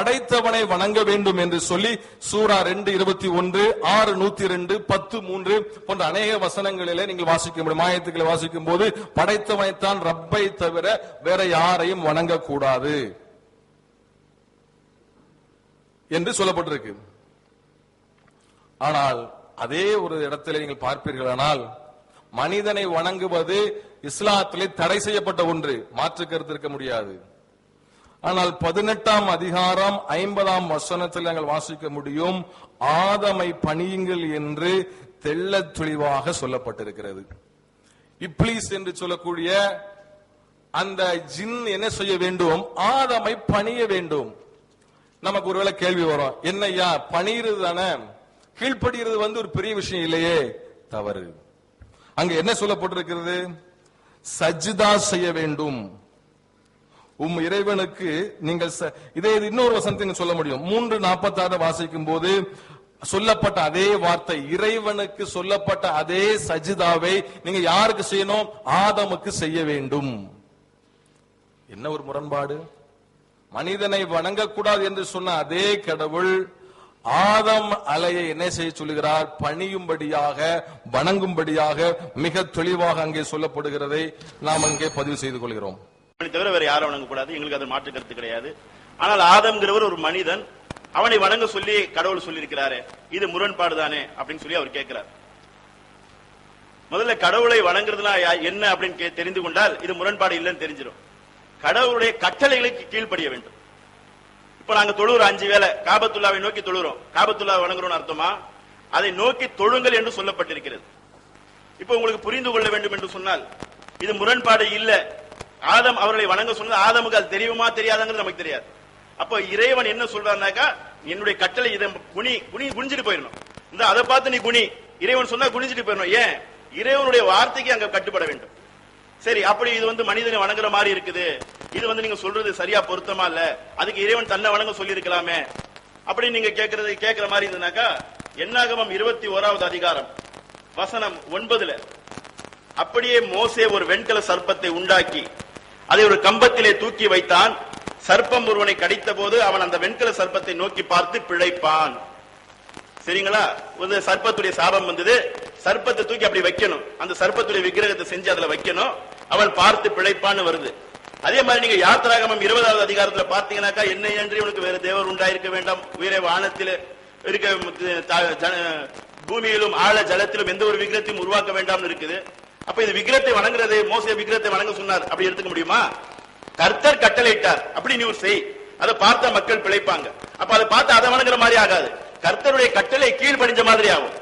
படைத்தவனை வணங்க வேண்டும் என்று சொல்லி சூரா ரெண்டு இருபத்தி ஒன்று ஆறு நூத்தி ரெண்டு பத்து மூன்று போன்ற அநேக வசனங்களிலே நீங்கள் வாசிக்க முடியும். மாயத்துக்களை வாசிக்கும் போது படைத்தவனைத்தான் ரப்பை தவிர வேற யாரையும் வணங்கக்கூடாது என்று சொல்லப்பட்டிருக்கு. ஆனால் அதே ஒரு இடத்துல நீங்கள் பார்ப்பீர்களானால் மனிதனை வணங்குவது இஸ்லாத்திலே தடை செய்யப்பட்ட ஒன்று. மாற்று கருத்து இருக்க முடியாது. ஆனால் பதினெட்டாம் அதிகாரம் ஐம்பதாம் வசனத்தில் நாங்கள் வாசிக்க முடியும் ஆதமை பணியுங்கள் என்று தெள்ள தெளிவாக சொல்லப்பட்டிருக்கிறது. இப்ளீஸ் என்று சொல்லக்கூடிய அந்த ஜின் என்ன செய்ய வேண்டும்? ஆதமை பணிய வேண்டும். நமக்கு ஒருவேளை கேள்வி வரும் என்னய்யா பணிகிறது தானே? கீழ்ப்படுகிறது வந்து ஒரு பெரிய விஷயம் இல்லையே. தவறு. அங்க என்ன சொல்லப்பட்டிருக்கிறது? சஜிதா செய்ய வேண்டும். உம் இறைவனுக்கு நீங்கள் ச- இதே இது இன்னொரு வசனத்தை சொல்ல முடியும். மூன்று நாற்பத்தாறு வாசிக்கும் போது சொல்லப்பட்ட அதே வார்த்தை இறைவனுக்கு சொல்லப்பட்ட அதே சஜிதாவை நீங்க யாருக்கு செய்யணும்? ஆதமுக்கு செய்ய வேண்டும். என்ன ஒரு முரண்பாடு? மனிதனை வணங்கக்கூடாது என்று சொன்ன அதே கடவுள் ஆதம் அலையை என்ன செய்ய சொல்லுகிறார்? பணியும்படியாக வணங்கும்படியாக மிக தெளிவாக அங்கே சொல்லப்படுகிறதை நாம் அங்கே பதிவு செய்து கொள்கிறோம். தவிர வேற யாரும் வணங்கக்கூடாது. எங்களுக்கு அது மாற்று கருத்து கிடையாது. ஆனால் ஆதம்ங்கிறவர் ஒரு மனிதன். அவனை வணங்க சொல்லி கடவுள் சொல்லியிருக்கிறாரே. இது முரண்பாடு தானே அப்படின்னு சொல்லி அவர் கேட்கிறார். முதல்ல கடவுளை வணங்குறதுனா என்ன அப்படின்னு தெரிந்து கொண்டால் இது முரண்பாடு இல்லைன்னு தெரிஞ்சிடும் கடவுளுடைய கட்டளைகளுக்கு கீழ்ப்படிய வேண்டும். இப்ப நாங்க தொழுகிறோம் அஞ்சு வேளை காபத்துல்லாவை நோக்கி தொழுகிறோம் காபத்துல்லாவை வணங்குறோம்னு அர்த்தமா? அதை நோக்கி தொழுங்கள் என்று சொல்லப்பட்டிருக்கிறது. இப்ப உங்களுக்கு புரிந்து கொள்ள வேண்டும் என்று சொன்னால் இது முரண்பாடு இல்லை. ஆதம் அவர்களை வணங்க சொன்னது ஆதமுக்கு அது தெரியுமா தெரியாதாங்கிறது நமக்கு தெரியாது. அப்போ இறைவன் என்ன சொல்றாருனாக்கா என்னுடைய கட்டளை இதை குனி குனி குனிஞ்சிட்டு போயிடணும். இந்த அதை பார்த்து நீ குனி. இறைவன் சொன்னா குனிஞ்சிட்டு போயிடணும். ஏன்? இறைவனுடைய வார்த்தைக்கு அங்க கட்டுப்பட வேண்டும். சரி அப்படி இது வந்து மனிதனை வணங்குற மாதிரி இருக்குது. இது வந்து நீங்க சொல்றது சரியா பொருத்தமா இல்ல? அதுக்கு இறைவன் தன்னை வணங்க சொல்லி இருக்கலாமே அப்படி நீங்க கேக்குறது கேக்குற மாதிரி இருந்ததுனாக்கா என்னாகமம் இருபத்தி ஓராவது அதிகாரம் வசனம் ஒன்பதுல அப்படியே மோசே ஒரு வெண்கல சர்ப்பத்தை உண்டாக்கி அதை ஒரு கம்பத்திலே தூக்கி வைத்தான். சர்ப்பம் ஒருவனை கடித்த போது அவன் அந்த வெண்கல சர்ப்பத்தை நோக்கி பார்த்து பிழைப்பான். சரிங்களா? ஒரு சர்ப்பத்துடைய சாபம் வந்தது. சர்ப்பத்தை தூக்கி அப்படி வைக்கணும். அந்த சர்ப்பத்துடைய விக்கிரகத்தை செஞ்சு அதுல வைக்கணும். அவன் பார்த்து பிழைப்பான்னு வருது. அதே மாதிரி நீங்க யாத்திராகமம் இருபதாவது அதிகாரத்துல பார்த்தீங்கன்னாக்கா என்னை என்று உனக்கு வேற தேவர் உண்டாயிருக்க வேண்டாம். உயிரை வானத்தில் இருக்க பூமியிலும் ஆழ ஜலத்திலும் எந்த ஒரு விக்கிரத்தையும் உருவாக்க வேண்டாம்னு இருக்குது. அப்ப இது விக்கிரத்தை வணங்குறது மோசே விக்கிரத்தை வணங்க சொன்னார். அப்படி எடுத்துக்க முடியுமா? கர்த்தர் கட்டளையிட்டார். அப்படி நீ செய். அதை பார்த்தா மக்கள் பிழைப்பாங்க. அப்ப அதை பார்த்து அதை வணங்குற மாதிரி ஆகாது. கர்த்தருடைய கட்டளை கீழ்ப்படிஞ்ச மாதிரி ஆகும்.